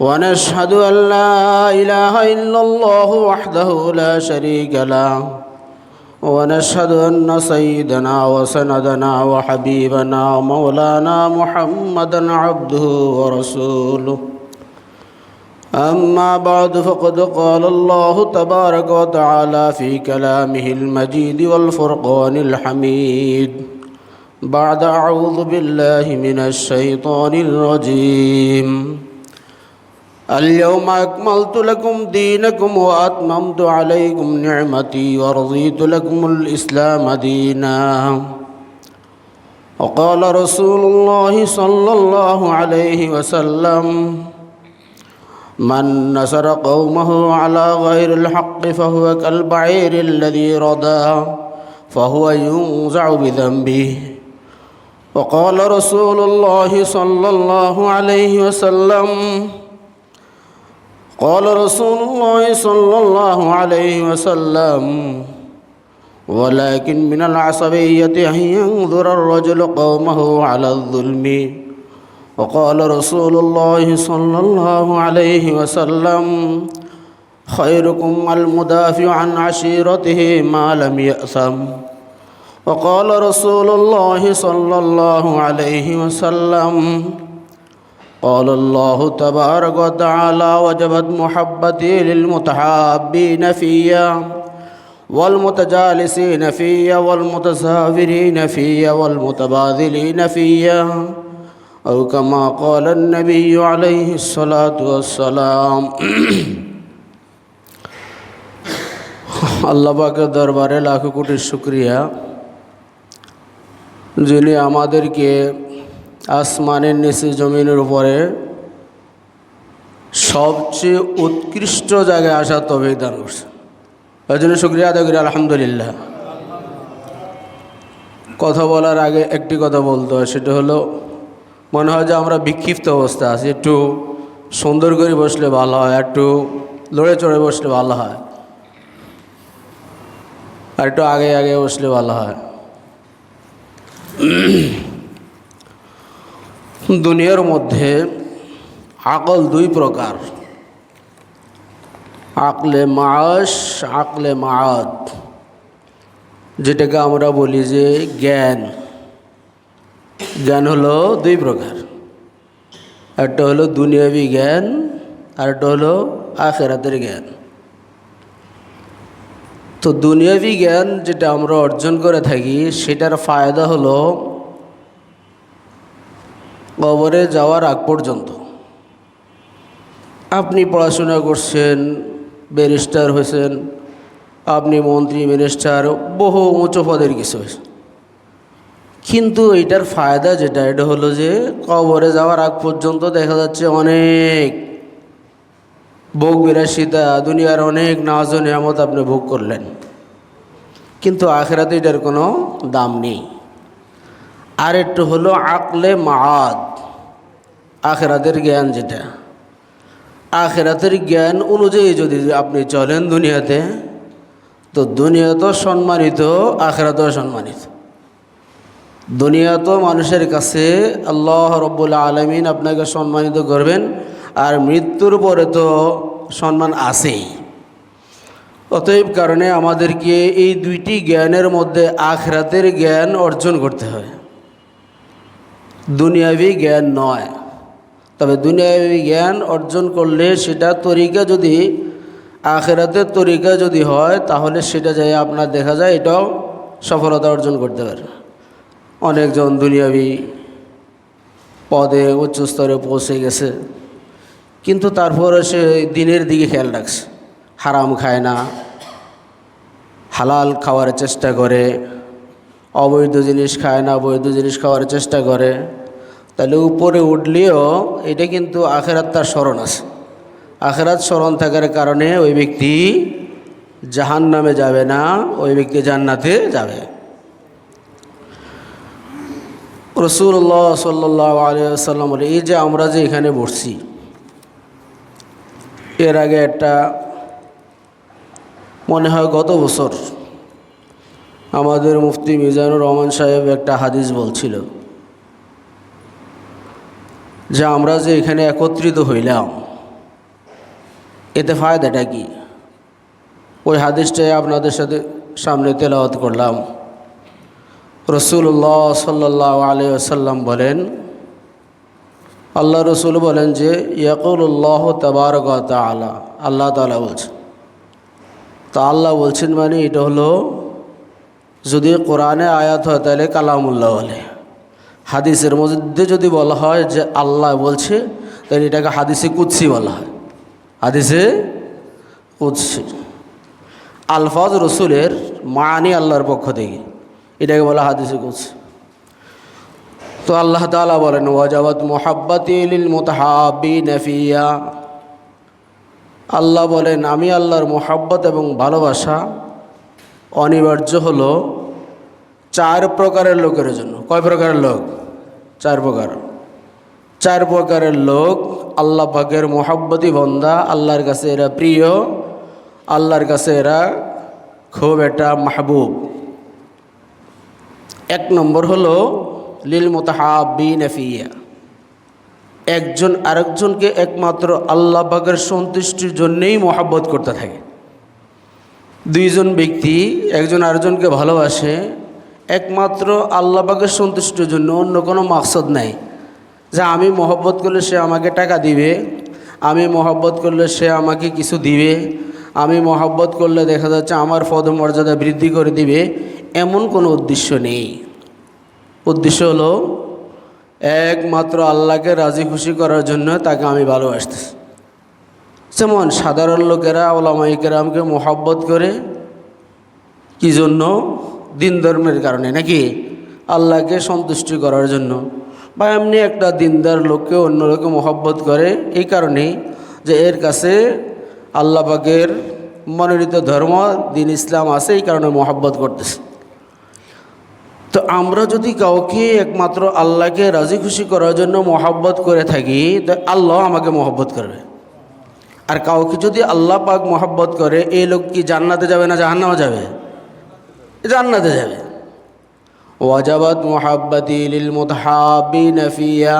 ونشهد أن لا إله إلا الله وحده لا شريك له. ونشهد أن سيدنا وسندنا وحبيبنا ومولانا محمدا عبده ورسوله. أما بعد فقد قال الله تبارك وتعالى في كلامه المجيد والفرقان الحميد. بعد أعوذ بالله من الشيطان الرجيم. اليوم أكملت لكم دينكم وأتممت عليكم نعمتي ورضيت لكم الإسلام دينا. وقال رسول الله صلى الله عليه وسلم من نصر قومه على غير الحق فهو كالبعير الذي ردى فهو ينزع بذنبه. وقال رسول الله صلى الله عليه وسلم قال رسول الله صلى الله عليه وسلم ولكن من العصبية أن ينظر الرجل قومه على الظلم. وقال رسول الله صلى الله عليه وسلم خيركم المدافع عن عشيرته ما لم يأثم. وقال رسول الله صلى الله عليه وسلم قال الله تبارك وتعالى وجبت محبتي للمتحابين فيا والمتجالسين فيا والمتسافرين فيا والمتباذلين فيا أو كما قال النبي عليه الصلاة والسلام আল্লাহ পাকের দরবারে লাখো কোটি শুক্রিয়া যিনি আমাদেরকে আসমানের নিচে জমিনের উপরে সবচেয়ে উৎকৃষ্ট জায়গায় আসার তবে দান করছে। ওই জন্য শুক্রিয়া আদায় করি, আলহামদুলিল্লাহ। কথা বলার আগে একটি কথা বলতে হয়, সেটা হলো, মনে হয় যে আমরা বিক্ষিপ্ত অবস্থা আছি। একটু সুন্দর করে বসলে ভালো হয়, একটু লড়ে চড়ে বসলে ভালো হয়। আর একটু আগে আগে বসলে ভালো হয়। দুনিয়ার মধ্যে আকল দুই প্রকার। আকলে মাস আকলে মাদ যেটাকে আমরা বলি যে জ্ঞান। জ্ঞান হলো দুই প্রকার। একটা হলো দুনিয়াবি জ্ঞান, আর একটা হলো আখেরাতের জ্ঞান। তো দুনিয়াবি জ্ঞান যেটা আমরা অর্জন করে থাকি, সেটার ফায়দা হলো কবরে যাওয়ার আগ পর্যন্ত। আপনি পড়াশোনা করছেন, ব্যারিস্টার হয়েছেন, আপনি মন্ত্রী, মিনিস্টার, বহু উঁচু পদের কিছু হয়েছে। কিন্তু এটার ফায়দা যেটা, এটা হলো যে কবরে যাওয়ার আগ পর্যন্ত দেখা যাচ্ছে অনেক ভোগ বিলাসিতা, দুনিয়ার অনেক নাজ নিয়ামত আপনি ভোগ করলেন। কিন্তু আখেরাতে এটার কোনো দাম নেই। আর একটু হলো আকলে মাদ আখেরাতের জ্ঞান যেটা। আখেরাতের জ্ঞান অনুযায়ী যদি আপনি চলেন দুনিয়াতে, তো দুনিয়া তো সম্মানিত, আখেরাতেও সম্মানিত। দুনিয়া তো মানুষের কাছে আল্লাহ রব্বুল আলমিন আপনাকে সম্মানিত করবেন, আর মৃত্যুর পরে তো সম্মান আছেই। অতএব কারণে আমাদেরকে এই দুইটি জ্ঞানের মধ্যে আখরাতের জ্ঞান অর্জন করতে হয় দুনিয়াবি জ্ঞান নয়। তবে দুনিয়াবি জ্ঞান অর্জন করলে সেটা তরিকা যদি, আখেরাতের তরিকা যদি হয়, তাহলে সেটা যাই আপনার দেখা যায়, এটাও সফলতা অর্জন করতে পারে। অনেকজন দুনিয়াবি পদে, উচ্চ স্তরে পৌঁছে গেছে, কিন্তু তারপরে সে দিনের দিকে খেয়াল রাখছে। হারাম খায় না, হালাল খাওয়ার চেষ্টা করে অবৈধ জিনিস খায় না, অবৈধ জিনিস খাওয়ার চেষ্টা করে। তাহলে উপরে উঠলেও এটা কিন্তু আখেরাত তার স্মরণ আছে। আখেরাত স্মরণ থাকার কারণে ওই ব্যক্তি জাহান নামে যাবে না, ওই ব্যক্তি জান্নাতে যাবে। রসুল্লাহ সাল্লাহ আলিয়াল্লাম এই যে আমরা যে এখানে বসছি, এর আগে একটা, মনে হয় গত বছর আমাদের মুফতি মিজানুর রহমান সাহেব একটা হাদিস বলছিল যে আমরা যে এখানে একত্রিত হইলাম, এতে ফায়দাটা কি? ওই হাদিসটাই আপনাদের সাথে সামনে তেলাওয়াত করলাম। রসুল্লাহ সাল্লাহ আলিয়াল্লাম বলেন আল্লাহ রসুল বলেন যে ইয়াকুল্লাহ তবারক তালা আল্লাহ তালা বলছেন। তা আল্লাহ বলছেন মানে এটা হলো যদি কোরআনে আয়াত হয়, তাহলে কালামুল্লাহ বলে। হাদিসের মধ্যে যদি বলা হয় যে আল্লাহ বলছে, তাহলে এটাকে হাদিসে কুৎসি বলা হয়। হাদিসে কুৎসি আলফাজ রসুলের মানি আল্লাহর পক্ষ থেকে, এটাকে বলা হাদিসে কুৎসি তো আল্লাহ তালা বলেন, ওয়াজাবাত মোহাব্বাতিল মোতাহাবি নফিয়া আল্লাহ বলেন, আমি আল্লাহর মোহাব্বত এবং ভালোবাসা অনিবার্য হলো চার প্রকারের লোকের জন্য। কয় প্রকারের লোক? চার প্রকার। চার প্রকারের লোক আল্লাহ পাকের মোহাব্বতী বন্দা, আল্লাহর কাছে এরা প্রিয়, আল্লাহর কাছে এরা খুব একটা মাহবুব। এক নম্বর হলো লিল মোতাহাবি নফিয়া একজন আরেকজনকে একমাত্র আল্লাহ পাকের সন্তুষ্টির জন্যেই মহাব্বত করতে থাকে। দুইজন ব্যক্তি, একজন আরেকজনকে ভালোবাসে, একমাত্র আল্লাহ পাকের সন্তুষ্টির জন্য অন্য কোনো মাকসদ নাই। যে আমি মহব্বত করলে সে আমাকে টাকা দিবে, আমি মহব্বত করলে সে আমাকে কিছু দিবে, আমি মহব্বত করলে দেখা যাচ্ছে আমার পদমর্যাদা বৃদ্ধি করে দিবে, এমন কোনো উদ্দেশ্য নেই। উদ্দেশ্য হলো, একমাত্র আল্লাহকে রাজি খুশি করার জন্য তাকে আমি ভালোবাসতেছি। যেমন সাধারণ লোকেরা ওলামাইকেরামকে মোহাব্বত করে কি জন্য? দিন ধর্মের কারণে নাকি? আল্লাহকে সন্তুষ্টি করার জন্য। বা এমনি একটা দিনদার লোককে অন্য লোকে মোহাব্বত করে, এই কারণেই যে এর কাছে আল্লাহ পাকের মনোনীত ধর্ম, দিন ইসলাম আছে, এই কারণে মোহাব্বত করতেছে। তো আমরা যদি কাউকে একমাত্র আল্লাহকে রাজি খুশি করার জন্য মহাব্বত করে থাকি, তো আল্লাহ আমাকে মহব্বত করবে। আর কাউকে যদি আল্লাহ পাক মহব্বত করে, এই লোক কি জান্নাতে যাবে না জাহান্নামে যাবে? জান্নাতে যাবে। ওয়াজাবাত মোহাব্বাতি লিল মোতাহাবি নফিয়া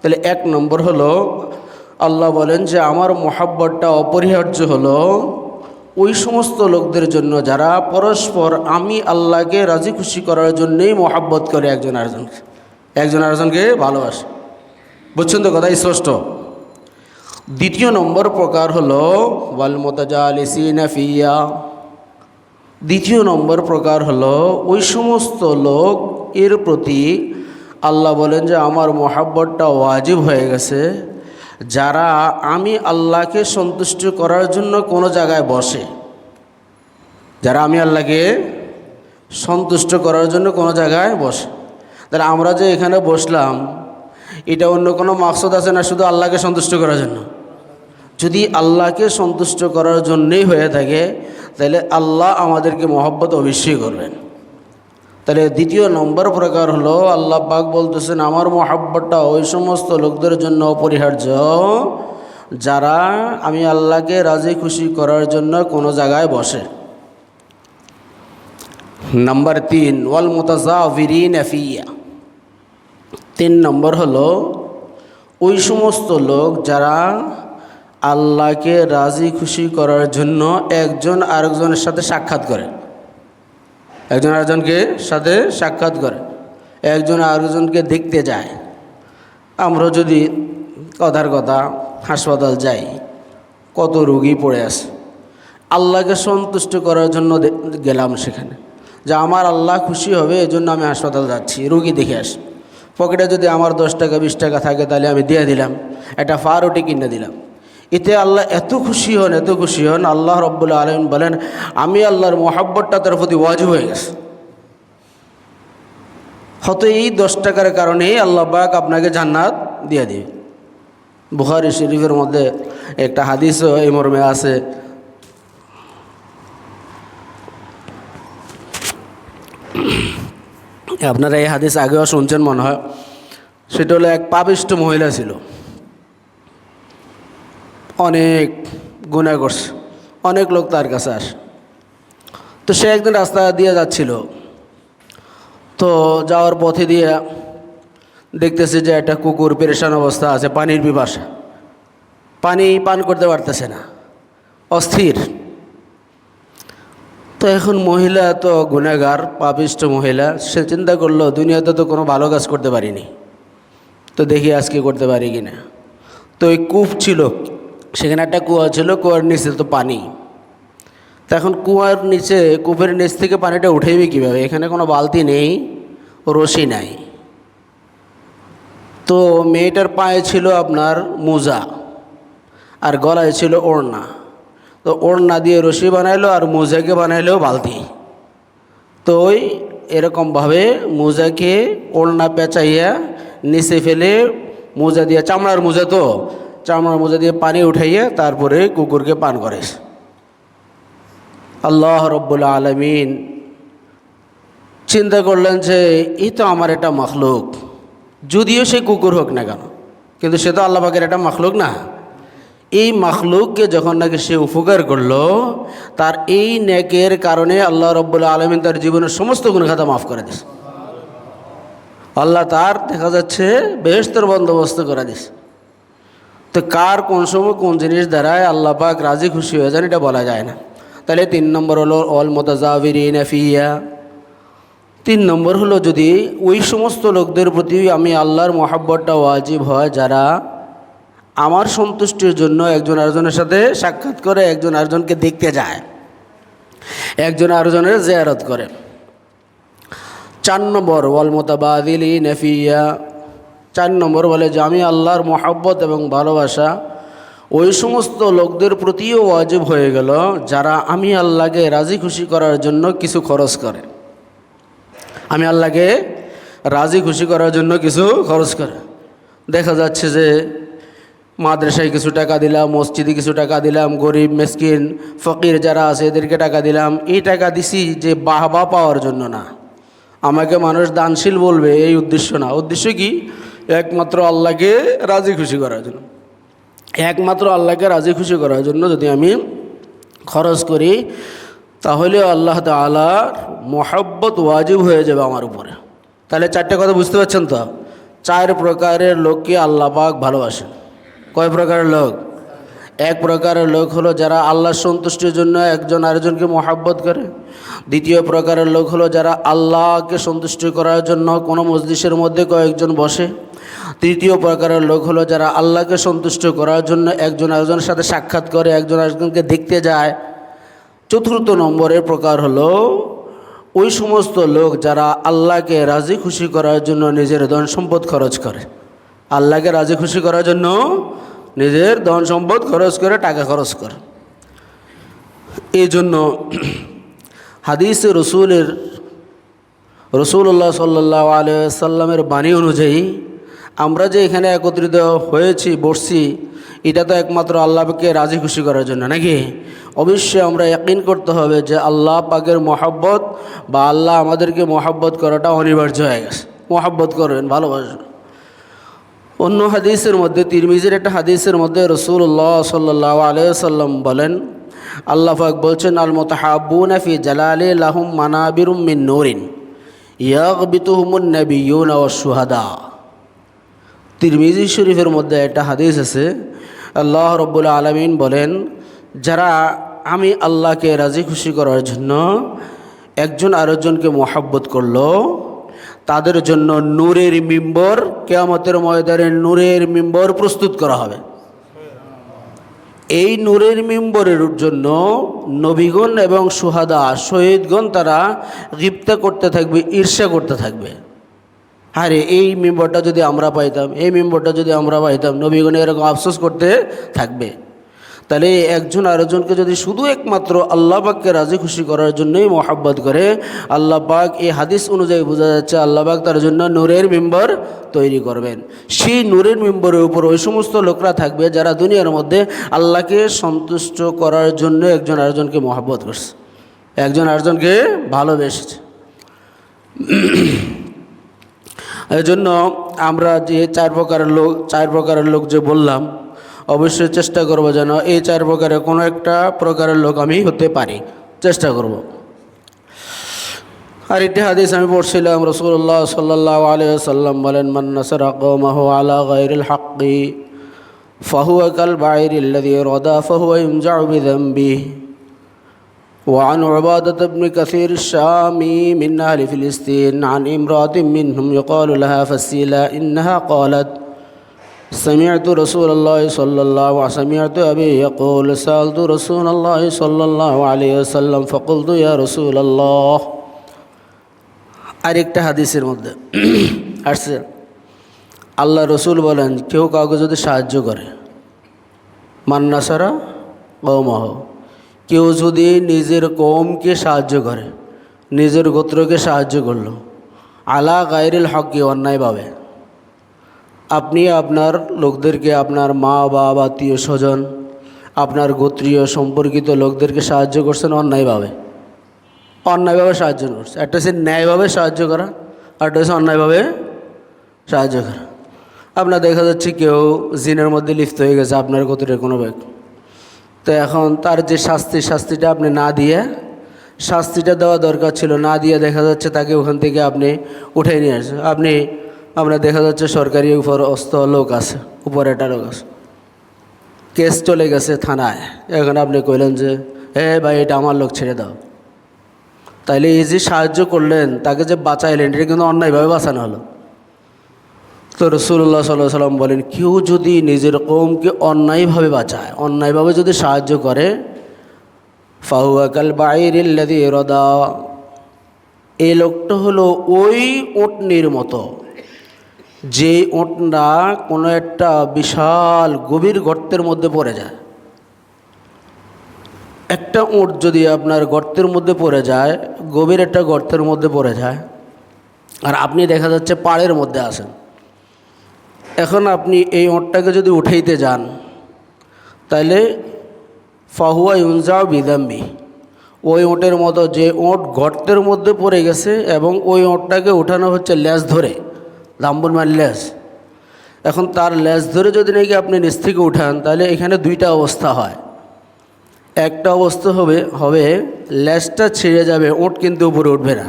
তাহলে এক নম্বর হলো, আল্লাহ বলেন যে আমার মোহাব্বতটা অপরিহার্য হলো, ওই সমস্ত লোকদের জন্য যারা পরস্পর আমি আল্লাহকে রাজি খুশি করার জন্যেই মোহাব্বত করে একজন আরেকজনকে। একজন আরেকজনকে ভালোবাসে। বুঝছেন তো কথা? স্পষ্ট। দ্বিতীয় নম্বর প্রকার হলো ওয়াল দ্বিতীয় নম্বর প্রকার হলো ওই সমস্ত লোক এর প্রতি আল্লাহ বলেন যে আমার মোহাব্বতটা ওয়াজিব হয়ে গেছে। যারা আমি আল্লাহকে সন্তুষ্ট করার জন্য কোনো জায়গায় বসে, যারা আমি আল্লাহকে সন্তুষ্ট করার জন্য কোনো জায়গায় বসে, তাহলে আমরা যে এখানে বসলাম, এটা অন্য কোনো মাকসদ আছে না শুধু আল্লাহকে সন্তুষ্ট করার জন্য? যদি আল্লাহকে সন্তুষ্ট করার জন্যেই হয়ে থাকে, তাহলে আল্লাহ আমাদেরকে মহব্বত অবশ্যই করবেন। তাহলে দ্বিতীয় নম্বর প্রকার হলো, আল্লাহ পাক বলতেছেন, আমার মহাব্বতটা ওই সমস্ত লোকদের জন্য অপরিহার্য। যারা আমি আল্লাহকে রাজি খুশি করার জন্য কোনো জায়গায় বসে। নাম্বার তিন, ওয়াল মোতাজাভিরিন এফিয়া তিন নম্বর হলো, ওই সমস্ত লোক যারা আল্লাহকে রাজি খুশি করার জন্য একজন আরেকজনের সাথে সাক্ষাৎ করে। একজন আরেকজনকে সাথে সাক্ষাৎ করে। একজন আরেকজনকে দেখতে যায়। আমরা যদি কথার কথা হাসপাতাল যাই, কত রুগী পড়ে আছে। আল্লাহকে সন্তুষ্ট করার জন্য গেলাম সেখানে। যে আমার আল্লাহ খুশি হবে এই জন্য আমি হাসপাতাল যাচ্ছি, রুগী দেখে আসি। পকেটে যদি আমার দশ টাকা, বিশ টাকা থাকে, তাহলে আমি দিয়ে দিলাম। একটা ফারুটি কিনে দিলাম। এতে আল্লাহ এত খুশি হন, এত খুশি হন। আল্লাহ রব্বুল্লা আলম বলেন, আমি আল্লাহর মহাব্বতটা তার প্রতি ওয়াজ হয়ে গেছে। হয়তো এই দশ টাকার কারণেই আল্লাহ বাক আপনাকে জান্নাত দিয়ে দিবে। বুহারি শরীফের মধ্যে একটা হাদিস এই মর্মে আছে। আপনারা এই হাদিস আগেও শুনছেন মনে হয়। সেটা হলো এক পাবিষ্ট মহিলা ছিল। অনেক গুণা করছে, অনেক লোক তার কাছে আসে। তো সে একদিন রাস্তা দিয়ে যাচ্ছিল। তো যাওয়ার পথে দিয়ে দেখতেছে যে একটা কুকুর পেরেশান অবস্থা আছে, পানির পিপাসা। পানি পান করতে পারতেছে না, অস্থির। তো এখন মহিলা তো গুণাগার পাপিষ্ট মহিলা, সে চিন্তা করল, দুনিয়াতে তো কোনো ভালো কাজ করতে পারিনি। তো দেখি আজকে করতে পারি কি না তো ওই কূপ ছিল সেখানে একটা কুয়া ছিল, কুয়ার নিচে তো পানি। তো এখন কুয়ার নিচে কূপের নিচ থেকে পানিটা উঠেবি কীভাবে? এখানে কোনো বালতি নেই, রশি নাই। তো মেয়েটার পায়ে ছিল আপনার মোজা, আর গলায় ছিল ওড়না। তো ওড়না দিয়ে রশি বানাইলো আর মোজাকে বানাইলো বালতি। তো ওই এরকমভাবে মোজাকে ওড়না পেঁচাইয়া নিচে ফেলে মোজা দিয়ে, চামড়ার মোজা তো চামড়ার মোজা দিয়ে পানি উঠাইয়ে তারপরে কুকুরকে পান করে। আল্লাহ রব্বুল আলমিন চিন্তা করলেন যে, এই তো আমার একটা মখলুক। যদিও সে কুকুর হোক না কেন, কিন্তু সে তো আল্লাহ পাকের একটা মখলুক না। এই মখলুককে যখন নাকি সে উপকার করল, তার এই নেকের কারণে আল্লাহ রব্বুল্লা আলমিন তার জীবনের সমস্ত গুণখাতা মাফ করে দিস আল্লাহ তার দেখা যাচ্ছে বেহস্তর বন্দোবস্ত করে দিস তো কার কোন সময় কোন জিনিস দ্বারায় আল্লাহ পাক রাজি খুশি হয়ে যান, এটা বলা যায় না। তাহলে তিন নম্বর হলো অল মোতাজাবিরিন ফিয়া তিন নম্বর হলো যদি ওই সমস্ত লোকদের প্রতি আমি আল্লাহর মহাব্বতটা ওয়াজিব হয়, যারা আমার সন্তুষ্টির জন্য একজন আরেকজনের সাথে সাক্ষাৎ করে, একজন আরেকজনকে দেখতে যায়, একজন আরেকজনের জেয়ারত করে। চার নম্বর ওয়াল মোতাবাদিলি নেফিয়া চার নম্বর বলে যে আমি আল্লাহর মহাব্বত এবং ভালোবাসা ওই সমস্ত লোকদের প্রতিও ওয়াজিব হয়ে গেল, যারা আমি আল্লাহকে রাজি খুশি করার জন্য কিছু খরচ করে। আমি আল্লাহকে রাজি খুশি করার জন্য কিছু খরচ করে। দেখা যাচ্ছে যে মাদ্রাসায় কিছু টাকা দিলাম, মসজিদে কিছু টাকা দিলাম, গরিব, মেসকিন, ফকির যারা আছে এদেরকে টাকা দিলাম, এই টাকা দিছি যে বাহবা পাওয়ার জন্য না। আমাকে মানুষ দানশীল বলবে, এই উদ্দেশ্য না। উদ্দেশ্য কি? একমাত্র আল্লাহকে রাজি খুশি করার জন্য। একমাত্র আল্লাহকে রাজি খুশি করার জন্য যদি আমি খরচ করি, তাহলে আল্লাহ তালার মহাব্বত ওয়াজিব হয়ে যাবে আমার উপরে। তাহলে চারটে কথা বুঝতে পারছেন তো? চার প্রকারের লোককে আল্লাহ পাক ভালোবাসেন। কয় প্রকারের লোক? এক প্রকারের লোক হলো যারা আল্লাহর সন্তুষ্টির জন্য একজন আরেকজনকে মহাব্বত করে। দ্বিতীয় প্রকারের লোক হলো যারা আল্লাহকে সন্তুষ্টি করার জন্য কোনো মসজিদের মধ্যে কয়েকজন বসে। তৃতীয় প্রকারের লোক হলো যারা আল্লাহকে সন্তুষ্ট করার জন্য একজন আরেকজনের সাথে সাক্ষাৎ করে, একজন আরেকজনকে দেখতে যায়। চতুর্থ নম্বরের প্রকার হলো, ওই সমস্ত লোক যারা আল্লাহকে রাজি খুশি করার জন্য নিজের ধন সম্পদ খরচ করে। আল্লাহকে রাজি খুশি করার জন্য নিজের ধন সম্পদ খরচ করে, টাকা খরচ করে। এই জন্য হাদিস রসুলের, রসুল্লাহ সাল্লাহ আলিয়াল্লামের বাণী অনুযায়ী আমরা যে এখানে একত্রিত হয়েছি, বসছি, এটা তো একমাত্র আল্লাহকে রাজি খুশি করার জন্য, নাকি? অবশ্যই আমরা ইয়াকিন করতে হবে যে আল্লাহ পাকের মহাব্বত বা আল্লাহ আমাদেরকে মহাব্বত করাটা অনিবার্য হয়ে গেছে। মহাব্বত করবেন, ভালোবাসবেন। অন্য হাদিসের মধ্যে, তিরমিজের একটা হাদিসের মধ্যে রসুল্লাহ সাল্লাহ আলিয়াল্লাম বলেন, আল্লাহ পাক বলছেন আল মোতাহাবুন ফি জালালি লাহুম মানাবিরুম মিন নূরিন, ইয়াগবিতুহুমুন নাবিয়ুন ওয়াস শুহাদা তিরমিজি শরীফের মধ্যে একটা হাদিস আছে। আল্লাহ রব্বুল আলমিন বলেন, যারা আমি আল্লাহকে রাজি খুশি করার জন্য একজন আরেকজনকে মোহাব্বত করল, তাদের জন্য নূরের মিম্বর কেয়ামতের ময়দানে নূরের মিম্বর প্রস্তুত করা হবে। এই নূরের মিম্বরের জন্য নবীগণ এবং সুহাদা, শহীদগণ তারা গিপ্তা করতে থাকবে, ঈর্ষা করতে থাকবে। আরে এই মেম্বরটা যদি আমরা পাইতাম, এই মেম্বরটা যদি আমরা পাইতাম, নবীগণে এরকম আফসোস করতে থাকবে। তাহলে একজন আরেকজনকে যদি শুধু একমাত্র আল্লাহ পাককে রাজি খুশি করার জন্যই মোহাব্বত করে, আল্লাহ পাক এই হাদিস অনুযায়ী বোঝা যাচ্ছে আল্লাহ পাক তার জন্য নূরের মেম্বার তৈরি করবেন। সেই নূরের মেম্বরের উপর ওই সমস্ত লোকরা থাকবে যারা দুনিয়ার মধ্যে আল্লাহকে সন্তুষ্ট করার জন্য একজন আরেকজনকে মোহাব্বত করছে। একজন আরেকজনকে ভালোবেসেছে। জন্য আমরা যে চার প্রকারের লোক, চার প্রকারের লোক যে বললাম, অবশ্যই চেষ্টা করব যেন এই চার প্রকারের কোনো একটা প্রকারের লোক আমি হতে পারি। চেষ্টা করব। আর একটি হাদিস আমি পড়ছিলাম রসুল্লাহ সাল্লাহ আলিয়াল্লাম বলেন মান্নাসর আকমাহ আলা গাইরুল হাক্কি, ফাহুয়া কাল বাইরিল্লাদি রদা ফাহুয়া ইমজাউ বিদম্বি وعن عبادة بن كثير الشامي من أهل فلسطين عن امرأة منهم يقال لها فسيلة إنها قالت سمعت رسول الله صلى الله عليه وسلم سمعت أبي يقول سألت رسول الله صلى الله عليه وسلم فقلت يا رسول الله আরেকটা হাদিসের মধ্যে আসছে আল্লাহ রসুল বলেন কেউ কাউকে যদি সাহায্য করে মান্নাসারা কৌমাহ কেউ যদি নিজের কৌমকে সাহায্য করে, নিজের গোত্রকে সাহায্য করল, আলা গায়রিল হককে অন্যায়ভাবে আপনি আপনার লোকদেরকে, আপনার মা, বাবা, আত্মীয় স্বজন, আপনার গোত্রীয় সম্পর্কিত লোকদেরকে সাহায্য করছেন অন্যায়ভাবে অন্যায়ভাবে সাহায্য করছে। একটা হচ্ছে ন্যায়ভাবে সাহায্য করা, আর একটা হচ্ছে অন্যায়ভাবে সাহায্য করা। আপনার দেখা যাচ্ছে কেউ জিনের মধ্যে লিপ্ত হয়ে গেছে, আপনার গোত্রের কোনো ব্যক্তি। তো এখন তার যে শাস্তি, শাস্তিটা আপনি না দিয়ে, শাস্তিটা দেওয়া দরকার ছিল, না দিয়ে দেখা যাচ্ছে তাকে ওখান থেকে আপনি উঠে নিয়ে আসছেন আপনি আপনার দেখা যাচ্ছে সরকারি উপর অস্ত লোক আছে, উপরে একটা লোক আছে। কেস চলে গেছে থানায়। এখন আপনি কইলেন যে হে ভাই, এটা আমার লোক ছেড়ে দাও। তাইলে এই যে সাহায্য করলেন, তাকে যে বাঁচাইলেন, এটা কিন্তু অন্যায়ভাবে বাঁচানো হলো। তো রসুল্লাহ সাল্লাহ সাল্লাম বলেন, কেউ যদি নিজের কৌমকে অন্যায়ভাবে বাঁচায়, অন্যায়ভাবে যদি সাহায্য করে ফাহুয়াকাল বাইরিল্লাদি রদা। এই লোকটা হলো ওই ওটনির মতো যে ওটনা কোনো একটা বিশাল গভীর গর্তের মধ্যে পড়ে যায়। একটা উঁট যদি আপনার গর্তের মধ্যে পড়ে যায়, গভীর একটা গর্তের মধ্যে পড়ে যায়, আর আপনি দেখা যাচ্ছে পাড়ের মধ্যে আছেন এখন আপনি এই ওঁটটাকে যদি উঠাইতে যান তাহলে ফাহুয়া ইউনজাও বিদাম্বি। ওই ওঁটের মতো যে ওঁট গর্তের মধ্যে পড়ে গেছে এবং ওই ওঁটটাকে উঠানো হচ্ছে ল্যাস ধরে লাম্বুর মার ল্যাস এখন তার ল্যাস ধরে যদি নাকি আপনি নিচ থেকে উঠান তাহলে এখানে দুইটা অবস্থা হয়। একটা অবস্থা হবে হবে ল্যাসটা ছিঁড়ে যাবে, ওঁট কিন্তু উপরে উঠবে না।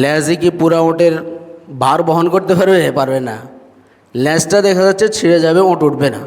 ল্যাজে কি পুরা ওঁটের ভার বহন করতে পারবে পারবে না। ল্যাজটা দেখা যাচ্ছে ছিঁড়ে যাবে ওঁট উঠবে না।